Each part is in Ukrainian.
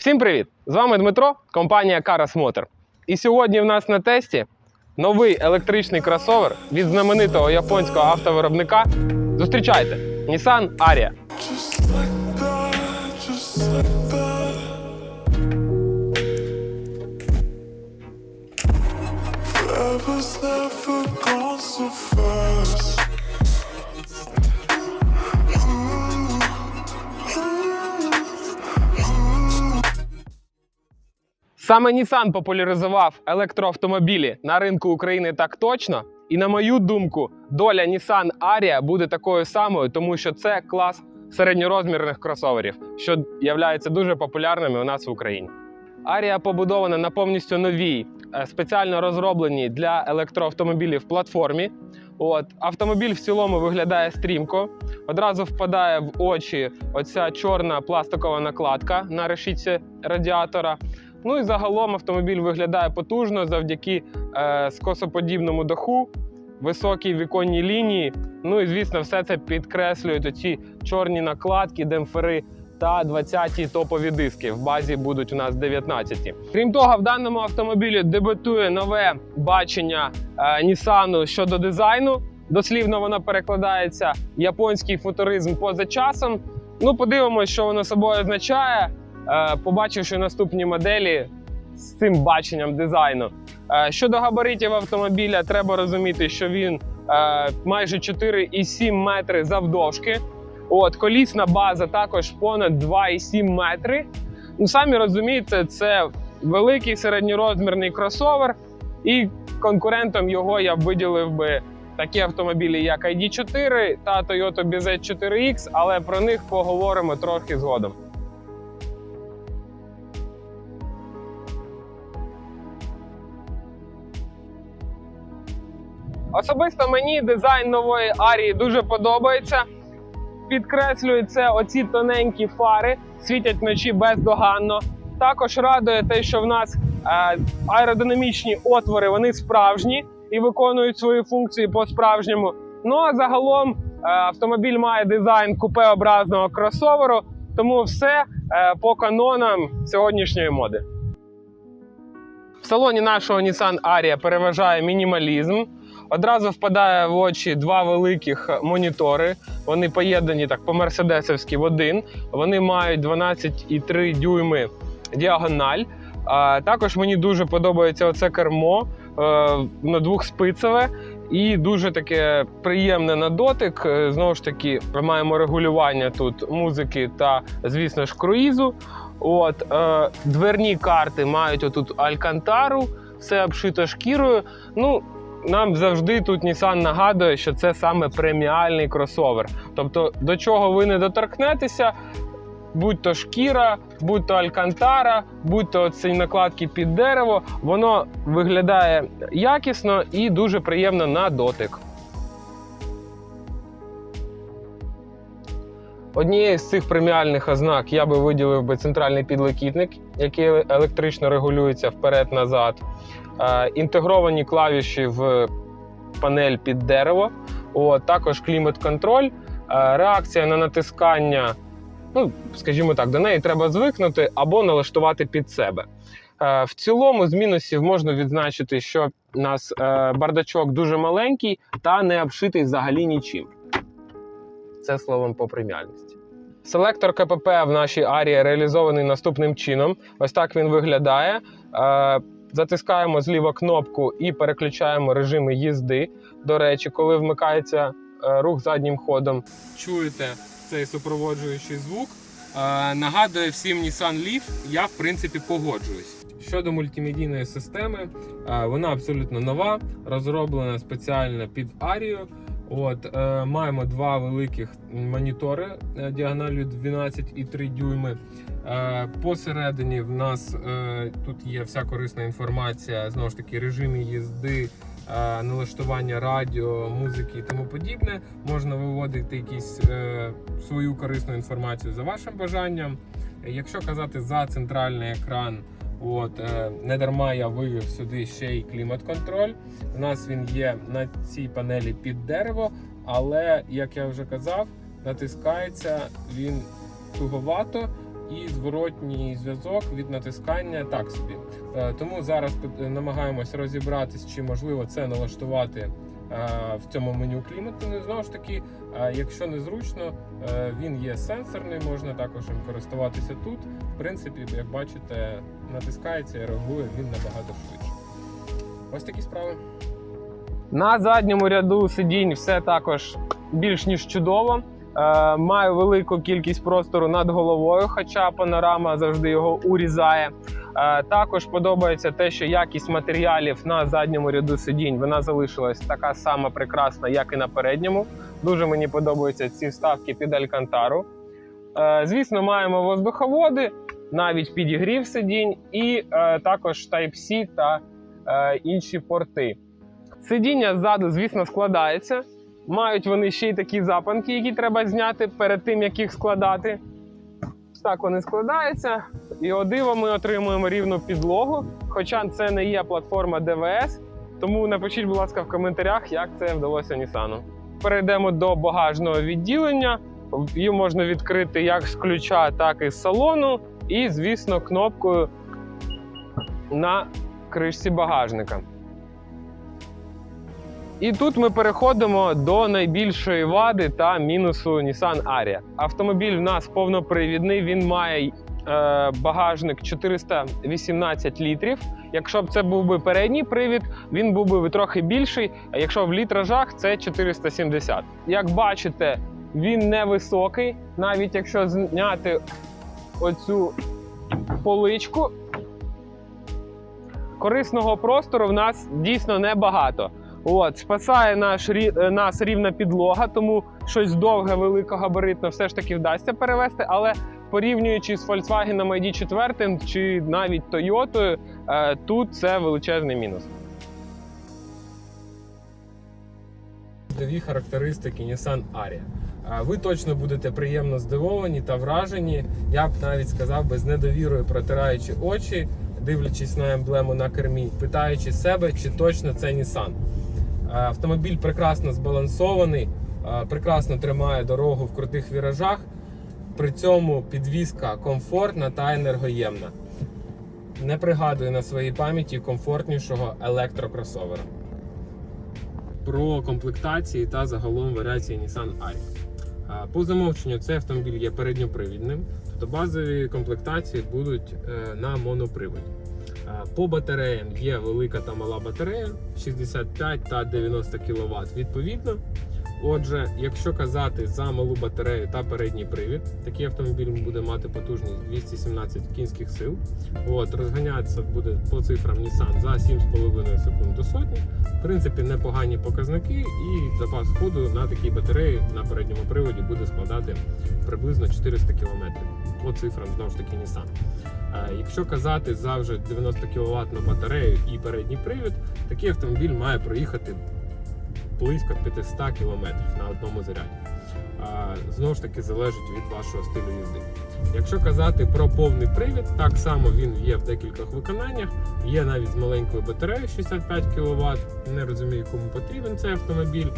Всім привіт! З вами Дмитро, компанія Karas Motor. І сьогодні в нас на тесті новий електричний кросовер від знаменитого японського автовиробника. Зустрічайте! Nissan that. Forever's never gone so fast. Саме Nissan популяризував електроавтомобілі на ринку України так точно. І на мою думку, доля Nissan Aria буде такою самою, тому що це клас середньорозмірних кросоверів, що являються дуже популярними у нас в Україні. Арія побудована на повністю новій, е, спеціально розробленій для електроавтомобілів платформі. От автомобіль в цілому виглядає стрімко. Одразу впадає в очі оця чорна пластикова накладка на решітці радіатора. Ну і загалом автомобіль виглядає потужно завдяки е, скосоподібному даху, високій віконній лінії. Ну і звісно, все це підкреслюють оці чорні накладки, демпфери та 20-ті топові диски. В базі будуть у нас 19-ті. Крім того, в даному автомобілі дебютує нове бачення е, Nissan щодо дизайну. Дослівно воно перекладається японський футуризм поза часом. Ну, подивимось, що воно собою означає. Е, побачивши наступні моделі з цим баченням дизайну. Е, Щодо габаритів автомобіля, треба розуміти, що він е, майже 4,7 метри завдовжки. От колісна база також понад 2,7 метри. Ну, самі розумієте, це великий середньорозмірний кросовер, і конкурентом його я виділив би такі автомобілі, як ID4 та Toyota BZ4X, але про них поговоримо трохи згодом. Особисто мені дизайн нової Арії дуже подобається. Підкреслює це оці тоненькі фари, світять вночі бездоганно. Також радує те, що в нас е, аеродинамічні отвори вони справжні і виконують свої функції по-справжньому. Ну а загалом е, автомобіль має дизайн купеобразного кросоверу, тому все е, по канонам сьогоднішньої моди. В салоні нашого Nissan Aria переважає мінімалізм. Одразу впадає в очі два великих монітори. Вони поєднані так по-мерседесовськи в один. Вони мають 12,3 дюйми діагональ. А, також мені дуже подобається оце кермо. е, Воно двохспицеве і дуже таке приємне на дотик. Е, Знову ж таки, ми маємо регулювання тут музики та, звісно ж, круїзу. От е, дверні карти мають отут алькантару, все обшито шкірою. Ну, нам завжди тут Nissan нагадує, що це саме преміальний кросовер. Тобто, до чого ви не доторкнетеся, будь то шкіра, будь то алькантара, будь то ці накладки під дерево, воно виглядає якісно і дуже приємно на дотик. Однією з цих преміальних ознак я би виділив би центральний підлокітник, який електрично регулюється вперед-назад. Е, інтегровані клавіші в панель під дерево, От, також клімат-контроль, е, реакція на натискання. Ну, скажімо так, до неї треба звикнути або налаштувати під себе. Е, В цілому, з мінусів можна відзначити, що у нас е, бардачок дуже маленький та не обшитий взагалі нічим. Це словом по преміальності. Селектор КПП в нашій арії реалізований наступним чином. Ось так він виглядає. Затискаємо зліва кнопку і переключаємо режими їзди. До речі, коли вмикається е, рух заднім ходом, чуєте цей супроводжуючий звук. Е, Нагадує всім Nissan Leaf, я в принципі погоджуюсь. Щодо мультимедійної системи, е, вона абсолютно нова, розроблена спеціально під Арію. От е, маємо два великих монітори е, діагональю 12,3 дюйми. Е, посередині в нас е, тут є вся корисна інформація, знову ж таки, режими їзди, е, налаштування радіо, музики і тому подібне. Можна виводити якісь е, свою корисну інформацію за вашим бажанням. Якщо казати за центральний екран, от е, не дарма я вивів сюди ще й клімат-контроль. У нас він є на цій панелі під дерево, але як я вже казав, натискається він туговато і зворотній зв'язок від натискання так собі. Е, Тому зараз пит- намагаємось розібратись, чи можливо це налаштувати е, в цьому меню клімату. Ну знову ж таки, якщо незручно, е, він є сенсорний, можна також їм користуватися тут. В принципі, як бачите, натискається і реагує він набагато швидше. Ось такі справи. На задньому ряду сидінь все також більш ніж чудово. Е, маю велику кількість простору над головою, хоча панорама завжди його урізає. Е, також подобається те, що якість матеріалів на задньому ряду сидінь вона залишилась така сама прекрасна, як і на передньому. Дуже мені подобаються ці вставки під алькантару. Е, звісно, маємо воздуховоди, навіть підігрів сидінь, і е, також Type-C та інші порти. Сидіння ззаду, звісно, складається. Мають вони ще й такі запанки, які треба зняти перед тим, як їх складати. Так вони складаються. І о диво ми отримуємо рівну підлогу. Хоча це не є платформа ДВС. Тому напишіть, будь ласка, в коментарях, як це вдалося Нісану. Перейдемо до багажного відділення. Її можна відкрити як з ключа, так і з салону. І, звісно, кнопкою на кришці багажника. І тут ми переходимо до найбільшої вади та мінусу Nissan Ariya. Автомобіль в нас повнопривідний, він має е, багажник 418 літрів. Якщо б це був би передній привід, він був би трохи більший. А якщо в літражах, це 470. Як бачите, він невисокий, навіть якщо зняти оцю поличку. Корисного простору в нас дійсно небагато. От, спасає наш, е, нас рівна підлога, тому щось довге, великогабаритне все ж таки вдасться перевести. Але порівнюючи з Volkswagen ID4 чи навіть Toyota, е, тут це величезний мінус. Дві характеристики Nissan Ariya. А Ви точно будете приємно здивовані та вражені. Я б навіть сказав би з недовірою протираючи очі, дивлячись на емблему на кермі, питаючи себе, чи точно це Nissan. Е, Автомобіль прекрасно збалансований, е, прекрасно тримає дорогу в крутих віражах. При цьому підвізка комфортна та енергоємна. Не пригадую на своїй пам'яті комфортнішого електрокросовера. Про комплектації та загалом варіації Nissan Ariya. По замовченню цей автомобіль є передньопривідним, тобто базові комплектації будуть е, на моноприводі. По батареям є велика та мала батарея 65 та 90 кВт відповідно. Отже, якщо казати за малу батарею та передній привід, такий автомобіль буде мати потужність 217 кінських сил. От, розганятися буде по цифрам Nissan за 7,5 секунд до сотні. В принципі, непогані показники, і запас ходу на такій батареї на передньому приводі буде складати приблизно 400 км. По цифрам знову ж таки Nissan. Е, Якщо казати за вже 90 кВт батарею і передній привід, такий автомобіль має проїхати близько 500 км на одному заряді. Знову ж таки залежить від вашого стилю їзди. Якщо казати про повний привід, так само він є в декількох виконаннях. Є навіть з маленькою батареєю 65 кВт. Не розумію, кому потрібен цей автомобіль.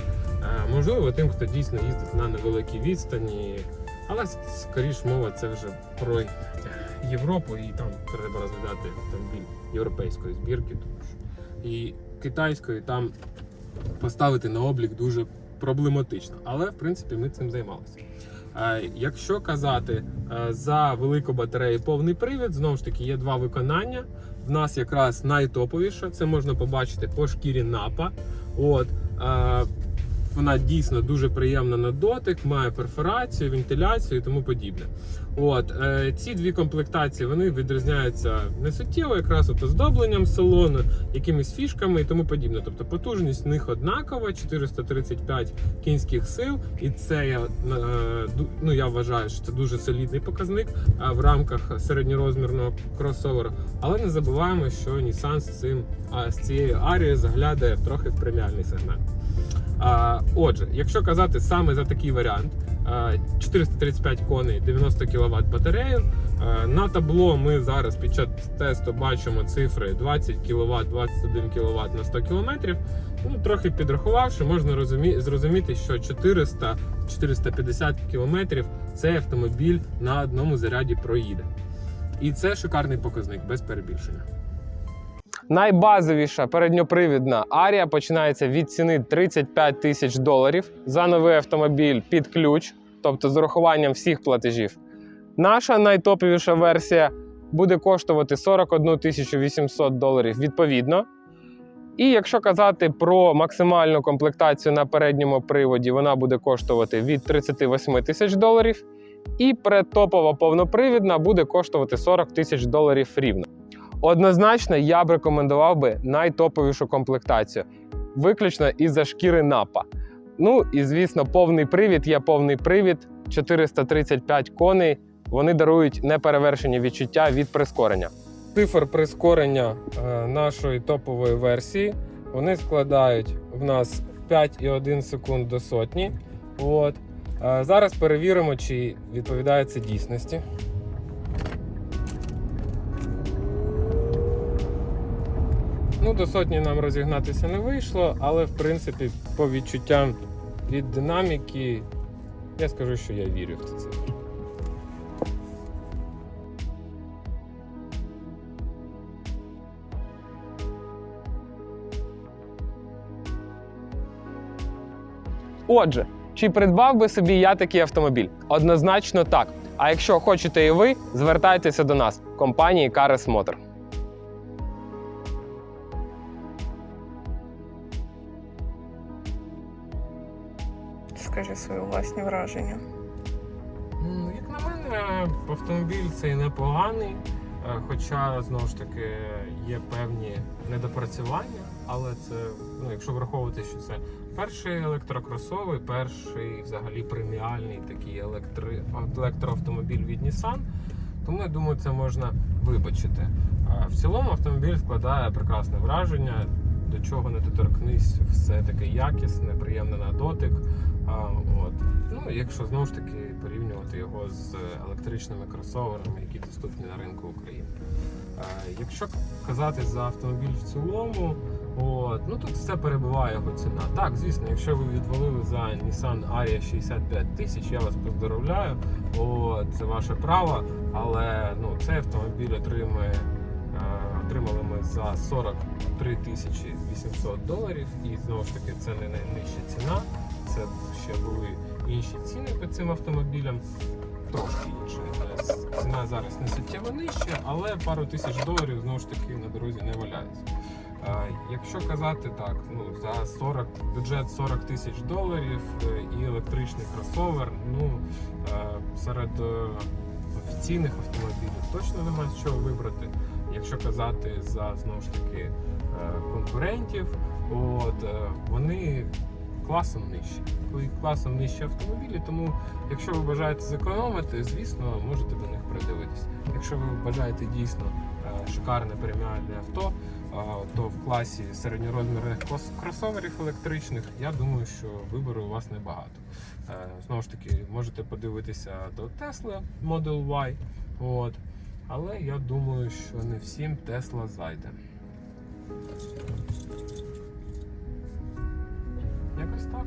Можливо, тим, хто дійсно їздить на невеликій відстані. Але скоріш мова це вже про Європу, і там треба розглядати автомобіль європейської збірки, тому що і китайської там поставити на облік дуже проблематично. Але в принципі ми цим займалися. Е, Якщо казати е, за велику батарею повний привід, знову ж таки є два виконання. В нас якраз найтоповіше, це можна побачити по шкірі напа. От, е, вона дійсно дуже приємна на дотик, має перфорацію, вентиляцію і тому подібне. От е, ці дві комплектації вони відрізняються не суттєво, якраз от оздобленням салону, якимись фішками і тому подібне. Тобто потужність в них однакова, 435 кінських сил, і це я е, ну я вважаю, що це дуже солідний показник е, в рамках середньорозмірного кросовера. Але не забуваємо, що Nissan з цим з цією Арією заглядає трохи в преміальний сегмент. Отже, якщо казати саме за такий варіант, 435 коней, 90 кВт батарею. На табло ми зараз під час тесту бачимо цифри 20 кВт, 21 кВт на 100 км. Ну, трохи підрахувавши, можна розумі... зрозуміти, що 400-450 км цей автомобіль на одному заряді проїде. І це шикарний показник без перебільшення. Найбазовіша передньопривідна арія починається від ціни 35 тисяч доларів за новий автомобіль під ключ, тобто з урахуванням всіх платежів. Наша найтоповіша версія буде коштувати 41 тисячу 800 доларів відповідно. І якщо казати про максимальну комплектацію на передньому приводі, вона буде коштувати від 38 тисяч доларів. І предтопова повнопривідна буде коштувати 40 тисяч доларів рівно. Однозначно, я б рекомендував би найтоповішу комплектацію, виключно із-за шкіри напа. Ну і звісно, повний привід є повний привід, 435 коней. Вони дарують неперевершені відчуття від прискорення. Цифр прискорення е, нашої топової версії вони складають в нас 5,1 секунд до сотні. От. Е, Зараз перевіримо, чи відповідає це дійсності. Ну, до сотні нам розігнатися не вийшло, але в принципі, по відчуттям від динаміки, я скажу, що я вірю в ці. Отже, чи придбав би собі я такий автомобіль? Однозначно так. А якщо хочете і ви, звертайтеся до нас, компанії Карес Мотор. Скажи свої власні враження. Ну, Як на мене, автомобіль цей непоганий, е, хоча знову ж таки є певні недопрацювання, але це, ну, якщо враховувати, що це перший електрокросовий, перший взагалі преміальний такий електри... електроавтомобіль від Nissan, тому я думаю, це можна вибачити. В цілому автомобіль складає прекрасне враження. До чого не доторкнись, все таке якісне, приємне на дотик. А, от. Ну, якщо знову ж таки порівнювати його з електричними кросоверами, які доступні на ринку України. А, якщо казати за автомобіль в цілому, от, ну тут все перебуває його ціна. Так, звісно, якщо ви відвалили за Nissan Aria 65 тисяч, я вас поздоровляю. От, це ваше право, але ну, цей автомобіль отримує. Отримали ми за 43 тисячі 800 доларів, і знову ж таки це не найнижча ціна. Це ще були інші ціни по цим автомобілям. Трошки інші. Ціна зараз не суттєво нижча, але пару тисяч доларів знову ж таки на дорозі не валяється. Якщо казати так, ну за 40 бюджет 40 тисяч доларів е, і електричний кросовер, ну е, серед е, офіційних автомобілів точно нема з чого вибрати. Якщо казати за знову ж таки е, конкурентів, от е, вони класом нижчі. Класом нижчі автомобілі, тому якщо ви бажаєте зекономити, звісно, можете до них придивитись. Якщо ви бажаєте дійсно е, шикарне преміальне авто, то в класі середньорозмірних крос- кросоверів електричних, я думаю, що вибору у вас небагато. Е, Знову ж таки, можете подивитися до Tesla Model Y. От. Але я думаю, що не всім Тесла зайде. Якось так.